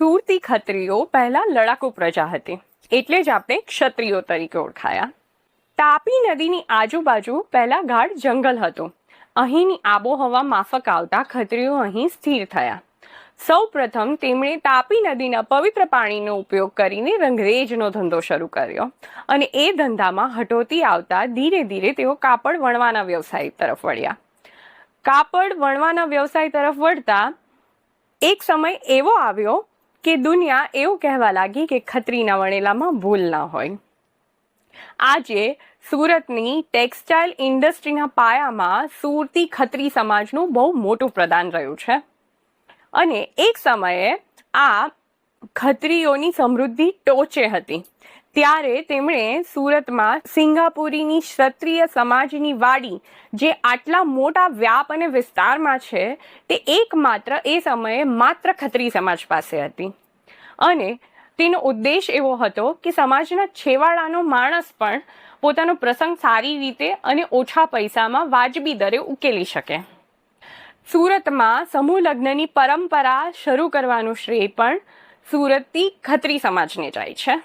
સુરતી ખત્રીઓ પહેલા લડાકુ પ્રજા હતી. એટલે જ આપણે ક્ષત્રિયો તરીકે ઓળખાયા. તાપી નદીની આજુબાજુ પહેલા ગાઢ જંગલ હતું. અહીંની આબોહવા માફક આવતા ખત્રીઓ અહીં સ્થિર થયા. સૌ પ્રથમ તેમણે તાપી નદીના પવિત્ર પાણીનો ઉપયોગ કરીને રંગરેજનો ધંધો શરૂ કર્યો અને એ ધંધામાં હટોતી આવતા ધીરે ધીરે તેઓ કાપડ વણવાના વ્યવસાય તરફ વળ્યા. કાપડ વણવાના વ્યવસાય તરફ વળતા એક સમય એવો આવ્યો કે દુનિયા એવું કહેવા લાગી કે ખત્રીના વણેલામાં ભૂલ ના હોય. આજે સુરતની ટેક્સટાઇલ ઇન્ડસ્ટ્રીના પાયામાં સુરતી ખત્રી સમાજનું બહુ મોટું પ્રદાન રહ્યું છે. અને એક સમયે આ ખત્રીઓની સમૃદ્ધિ ટોચે હતી. ત્યારે તેમણે સુરતમાં સિંગાપુરીની ક્ષત્રિય સમાજની વાડી, જે આટલા મોટા વ્યાપ અને વિસ્તારમાં છે, તે એકમાત્ર એ સમયે માત્ર ખત્રી સમાજ પાસે હતી. અને તેનો ઉદ્દેશ એવો હતો કે સમાજના છેવાડાનો માણસ પણ પોતાનો પ્રસંગ સારી રીતે અને ઓછા પૈસામાં વાજબી દરે ઉકેલી શકે. સુરતમાં સમૂહ લગ્નની પરંપરા શરૂ કરવાનું શ્રેય પણ સુરતથી ખત્રી સમાજને જાય છે.